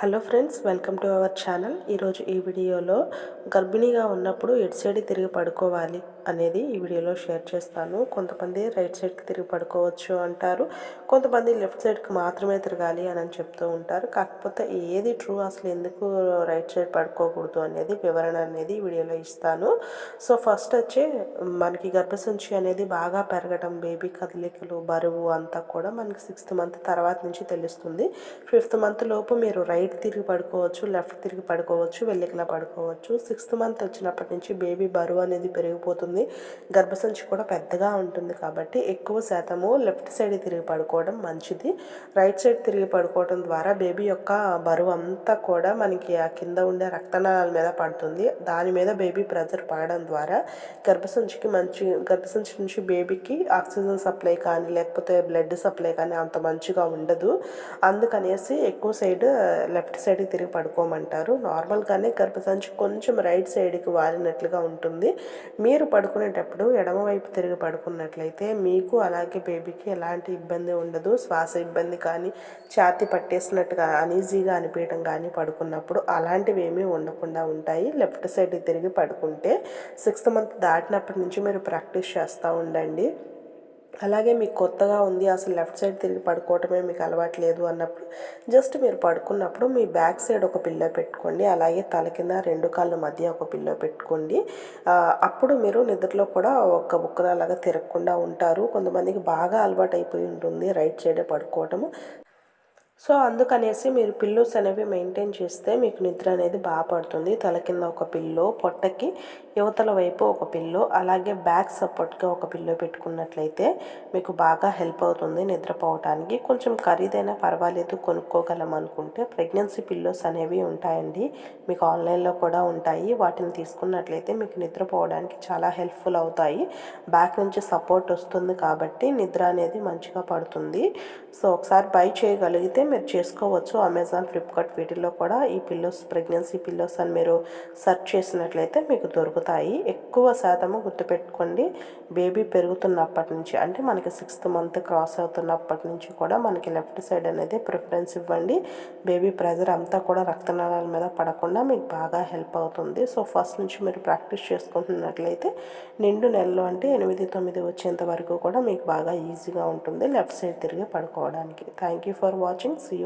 Hello friends welcome to our channel. ఈరోజు ఈ వీడియోలో గర్భిణీగా ఉన్నప్పుడు ఎటు సైడ్ తిరిగి పడుకోవాలి అనేది ఈ వీడియోలో షేర్ చేస్తాను. కొంతమంది రైట్ సైడ్కి తిరిగి పడుకోవచ్చు అంటారు. కొంతమంది లెఫ్ట్ సైడ్కి మాత్రమే తిరగాలి అని చెప్తూ ఉంటారు. కాకపోతే ఏది ట్రూ అసలు ఎందుకు రైట్ సైడ్ పడుకోకూడదు అనేది వివరణ అనేది ఈ వీడియోలో ఇస్తాను. సో ఫస్ట్ వచ్చి మనకి గర్భసంచి అనేది బాగా పెరగడం బేబీ కదలికలు బరువు అంతా కూడా మనకి సిక్స్త్ మంత్ తర్వాత నుంచి తెలుస్తుంది. ఫిఫ్త్ మంత్ లోపు మీరు రైట్ రైట్ తిరిగి పడుకోవచ్చు లెఫ్ట్ తిరిగి పడుకోవచ్చు వెళ్ళికలా పడుకోవచ్చు. సిక్స్త్ మంత్ వచ్చినప్పటి నుంచి బేబీ బరువు అనేది పెరిగిపోతుంది. గర్భసంచి కూడా పెద్దగా ఉంటుంది కాబట్టి ఎక్కువ శాతము లెఫ్ట్ సైడ్ తిరిగి పడుకోవడం మంచిది. రైట్ సైడ్ తిరిగి పడుకోవడం ద్వారా బేబీ యొక్క బరువు అంతా కూడా మనకి ఆ కింద ఉండే రక్తనాళాల మీద పడుతుంది. దాని మీద బేబీ ప్రెజర్ పడడం ద్వారా గర్భసంచికి మంచి గర్భసంచి నుంచి బేబీకి ఆక్సిజన్ సప్లై కానీ లేకపోతే బ్లడ్ సప్లై కానీ అంత మంచిగా ఉండదు. అందుకనేసి ఎక్కువ సైడ్ లెఫ్ట్ సైడ్కి తిరిగి పడుకోమంటారు. నార్మల్గానే గర్భసంచి కొంచెం రైట్ సైడ్కి వాలినట్లుగా ఉంటుంది. మీరు పడుకునేటప్పుడు ఎడమవైపు తిరిగి పడుకున్నట్లయితే మీకు అలాగే బేబీకి ఎలాంటి ఇబ్బంది ఉండదు. శ్వాస ఇబ్బంది కానీ ఛాతి పట్టేసినట్టుగా అనీజీగా అనిపించడం కానీ పడుకున్నప్పుడు అలాంటివి ఏమీ ఉండకుండా ఉంటాయి. లెఫ్ట్ సైడ్కి తిరిగి పడుకుంటే సిక్స్త్ మంత్ దాటినప్పటి నుంచి మీరు ప్రాక్టీస్ చేస్తూ ఉండండి. అలాగే మీకు కొత్తగా ఉంది అసలు లెఫ్ట్ సైడ్ తిరిగి పడుకోవటమే మీకు అలవాటు లేదు అన్నప్పుడు జస్ట్ మీరు పడుకున్నప్పుడు మీ బ్యాక్ సైడ్ ఒక పిల్లో పెట్టుకోండి అలాగే తల కింద రెండు కాళ్ళ మధ్య ఒక పిల్లో పెట్టుకోండి. అప్పుడు మీరు నిద్రలో కూడా ఒక బుక్కన అలాగా తిరగకుండా ఉంటారు. కొంతమందికి బాగా అలవాటు అయిపోయి ఉంటుంది రైట్ సైడే పడుకోవటము. సో అందుకనేసి మీరు పిల్లోస్ అనేవి మెయింటైన్ చేస్తే మీకు నిద్ర అనేది బాగా పడుతుంది. తల కింద ఒక పిల్లో పొట్టకి యువతల వైపు ఒక పిల్లో అలాగే బ్యాక్ సపోర్ట్గా ఒక పిల్లో పెట్టుకున్నట్లయితే మీకు బాగా హెల్ప్ అవుతుంది నిద్రపోవటానికి. కొంచెం ఖరీదైనా పర్వాలేదు కొనుక్కోగలం అనుకుంటే ప్రెగ్నెన్సీ పిల్లోస్ అనేవి ఉంటాయండి. మీకు ఆన్లైన్లో కూడా ఉంటాయి. వాటిని తీసుకున్నట్లయితే మీకు నిద్రపోవడానికి చాలా హెల్ప్ఫుల్ అవుతాయి. బ్యాక్ నుంచి సపోర్ట్ వస్తుంది కాబట్టి నిద్ర అనేది మంచిగా పడుతుంది. సో ఒకసారి బై చేయగలిగితే మీరు చేసుకోవచ్చు. అమెజాన్ ఫ్లిప్కార్ట్ వీటిల్లో కూడా ఈ పిల్లోస్ ప్రెగ్నెన్సీ పిల్లోస్ అని మీరు సెర్చ్ చేసినట్లయితే మీకు దొరుకుతాయి. ఎక్కువ శాతము గుర్తుపెట్టుకోండి. బేబీ పెరుగుతున్నప్పటి నుంచి అంటే మనకి సిక్స్త్ మంత్ క్రాస్ అవుతున్నప్పటి నుంచి కూడా మనకి లెఫ్ట్ సైడ్ అనేది ప్రిఫరెన్స్ ఇవ్వండి. బేబీ ప్రెజర్ అంతా కూడా రక్తనాళాల మీద పడకుండా మీకు బాగా హెల్ప్ అవుతుంది. సో ఫస్ట్ నుంచి మీరు ప్రాక్టీస్ చేసుకుంటున్నట్లయితే నిండు నెలలో అంటే ఎనిమిది తొమ్మిది వచ్చేంత వరకు కూడా మీకు బాగా ఈజీగా ఉంటుంది. లెఫ్ట్ సైడ్ తిరిగి పడుకోవడానికి. Thank you for watching See you.